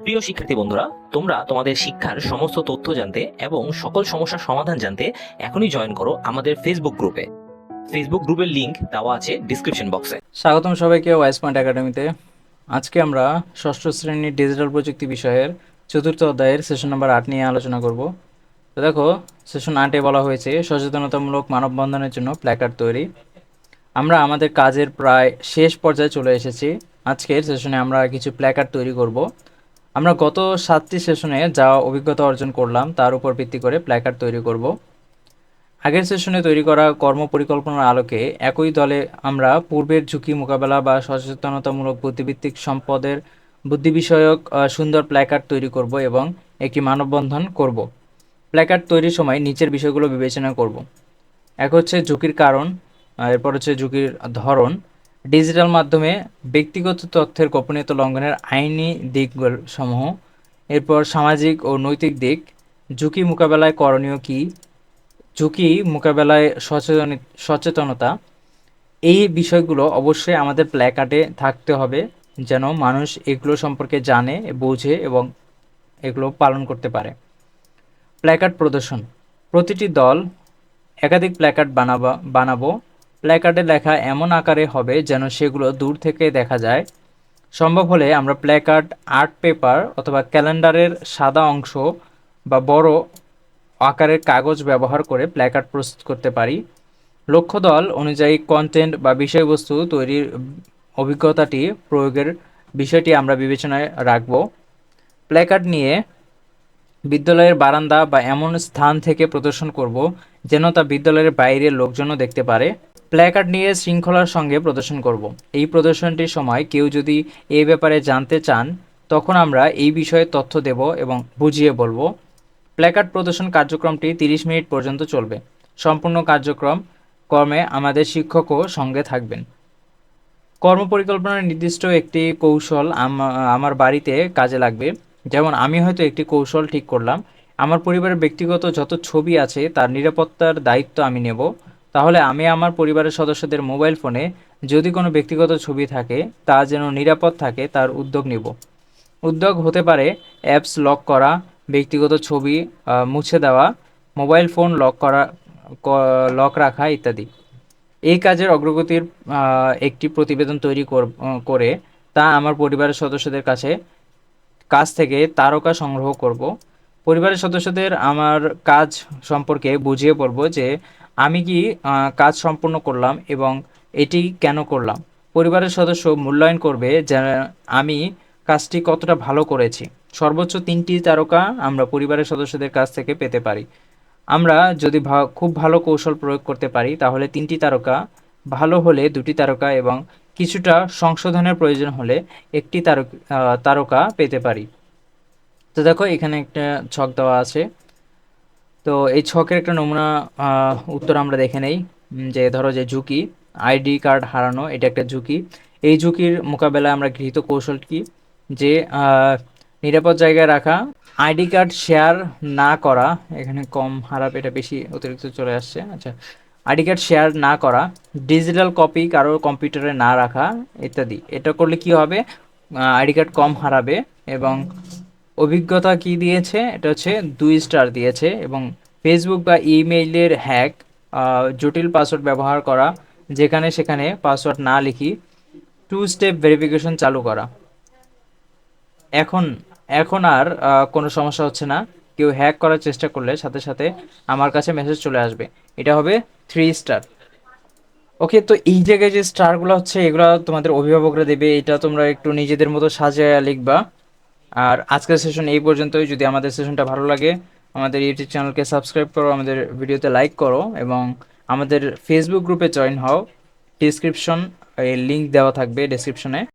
প্রিয় শিক্ষার্থী বন্ধুরা, তোমরা তোমাদের শিক্ষার সমস্ত তথ্য জানতে এবং সকল সমস্যার সমাধান জানতে এখনই জয়েন করো আমাদের ফেসবুক গ্রুপে ফেসবুক গ্রুপের লিংক দেওয়া আছে ডিসক্রিপশন বক্সে স্বাগতম সবাইকে ওয়াইস পয়েন্ট একাডেমিতে আজকে আমরা ষষ্ঠ শ্রেণির ডিজিটাল প্রযুক্তি বিষয়ের চতুর্থ অধ্যায়ের সেশন নাম্বার আট নিয়ে আলোচনা করব। তো দেখো সেশন আটে বলা হয়েছে, সচেতনতামূলক মানববন্ধনের জন্য প্ল্যাকার্ড তৈরি। আমরা আমাদের কাজের প্রায় শেষ পর্যায়ে চলে এসেছি। আজকের সেশনে আমরা কিছু প্ল্যাকার্ড তৈরি করব। আমরা গত সাতটি সেশনে যা অভিজ্ঞতা অর্জন করলাম, তার উপর ভিত্তি করে প্ল্যাকার্ড তৈরি করব। আগের সেশনে তৈরি করা কর্ম পরিকল্পনার আলোকে একই দলে আমরা পূর্বের ঝুঁকি মোকাবেলা বা সচেতনতামূলক বুদ্ধিভিত্তিক সম্পদের বুদ্ধি বিষয়ক সুন্দর প্ল্যাকার্ড তৈরি করব এবং একটি মানববন্ধন করব। প্ল্যাকার্ড তৈরির সময় নিচের বিষয়গুলো বিবেচনা করব। এক হচ্ছে ঝুঁকির কারণ এরপর হচ্ছে ঝুঁকির ধরন। ডিজিটাল মাধ্যমে ব্যক্তিগত তথ্যের গোপনীয়তা লঙ্ঘনের আইনি দিকগুলো সমূহ এরপর সামাজিক ও নৈতিক দিক, ঝুঁকি মোকাবেলায় করণীয় কী, ঝুঁকি মোকাবেলায় সচেতন, সচেতনতা, এই বিষয়গুলো অবশ্যই আমাদের প্ল্যাকার্ডে থাকতে হবে যেন মানুষ এগুলো সম্পর্কে জানে, বোঝে এবং এগুলো পালন করতে পারে। প্ল্যাকার্ড প্রদর্শন। প্রতিটি দল একাধিক প্ল্যাকার্ড বানাবা, বানাবো প্ল্যাকার্ডে লেখা এমন আকারে হবে যেন সেগুলো দূর থেকে দেখা যায়। সম্ভব হলে আমরা প্ল্যাকার্ড আর্ট পেপার অথবা ক্যালেন্ডারের সাদা অংশ বা বড় আকারের কাগজ ব্যবহার করে প্ল্যাকার্ড প্রস্তুত করতে পারি। লক্ষ্য দল অনুযায়ী কন্টেন্ট বা বিষয়বস্তু তৈরির অভিজ্ঞতাটি, প্রয়োগের বিষয়টি আমরা বিবেচনায় রাখব। প্ল্যাকার্ড নিয়ে বিদ্যালয়ের বারান্দা বা এমন স্থান থেকে প্রদর্শন করব যেন তা বিদ্যালয়ের বাইরের লোকজনও দেখতে পারে। প্ল্যাকার্ড নিয়ে শৃঙ্খলার সঙ্গে প্রদর্শন করব। এই প্রদর্শনটির সময় কেউ যদি এই ব্যাপারে জানতে চান, তখন আমরা এই বিষয়ে তথ্য দেব এবং বুঝিয়ে বলব। প্ল্যাকার্ড প্রদর্শন কার্যক্রমটি তিরিশ মিনিট পর্যন্ত চলবে। সম্পূর্ণ কার্যক্রম কর্মে আমাদের শিক্ষকও সঙ্গে থাকবেন। কর্ম কর্মপরিকল্পনার নির্দিষ্ট একটি কৌশল আম- আমার বাড়িতে কাজে লাগবে। যেমন আমি হয়তো একটি কৌশল ঠিক করলাম। আমার পরিবারের ব্যক্তিগত যত ছবি আছে, তার নিরাপত্তার দায়িত্ব আমি নেব। তাহলে আমি আমার পরিবারের সদস্যদের মোবাইল ফোনে যদি কোনো ব্যক্তিগত ছবি থাকে, তা যেন নিরাপদ থাকে, তার উদ্যোগ নেব। উদ্যোগ হতে পারে অ্যাপস লক করা, ব্যক্তিগত ছবি মুছে দেওয়া, মোবাইল ফোন লক করা লক রাখা ইত্যাদি। এই কাজের অগ্রগতির একটি প্রতিবেদন তৈরি কর- করে তা আমার পরিবারের সদস্যদের কাছে, কাছ থেকে তারকা সংগ্রহ করব। পরিবারের সদস্যদের আমার কাজ সম্পর্কে বুঝিয়ে বলব যে আমি কি কাজ সম্পূর্ণ করলাম এবং এটি কেন করলাম? পরিবারের সদস্য মূল্যায়ন করবে যে, আমি কাজটি কতটা ভালো করেছি। সর্বোচ্চ তিনটি তারকা আমরা পরিবারের সদস্যদের কাছ থেকে পেতে পারি। আমরা যদি খুব ভালো কৌশল প্রয়োগ করতে পারি, তাহলে তিনটি তারকা ভালো হলে দুটি তারকা এবং কিছুটা সংশোধনের প্রয়োজন হলে একটি তারকা পেতে পারি। তো দেখো, এখানে একটা ছক দেওয়া আছে। তো এই ছকের একটা নমুনা উত্তর আমরা দেখে নেই যে ধরো যে ঝুঁকি, আইডি কার্ড হারানো, এটা একটা ঝুঁকি। এই ঝুঁকির মোকাবেলায় আমরা গৃহীত কৌশল কি? যে নিরাপদ জায়গায় রাখা, আইডি কার্ড শেয়ার না করা, এখানে কম হারাপ, এটা বেশি অতিরিক্ত চলে আসছে আচ্ছা। আইডি কার্ড শেয়ার না করা, ডিজিটাল কপি কারও কম্পিউটারে না রাখা, ইত্যাদি। এটা করলে কি হবে? আইডি কার্ড কম হারাবে এবং অভিজ্ঞতা কি দিয়েছে? এটা হচ্ছে দুই স্টার দিয়েছে এবং ফেসবুক বা ইমেইলের হ্যাক জটিল পাসওয়ার্ড ব্যবহার করা, যেখানে সেখানে পাসওয়ার্ড না লিখি টু স্টেপ ভেরিফিকেশন চালু করা। এখন এখন আর কোনো সমস্যা হচ্ছে না। কেউ হ্যাক করার চেষ্টা করলে সাথে সাথে আমার কাছে মেসেজ চলে আসবে। এটা হবে থ্রি স্টার ওকে তো এই জায়গায় যে স্টারগুলো হচ্ছে, এগুলো তোমাদের অভিভাবকরা দেবে, এটা তোমরা একটু নিজেদের মতো সাজিয়ে লিখবা। আর আজকের সেশন এই পর্যন্তই। যদি আমাদের সেশনটা ভালো লাগে, আমাদের ইউটিউব চ্যানেলকে সাবস্ক্রাইব করো, আমাদের ভিডিওতে লাইক করো এবং আমাদের ফেসবুক গ্রুপে জয়েন হও। ডিসক্রিপশন লিঙ্ক দেওয়া থাকবে ডেসক্রিপশনে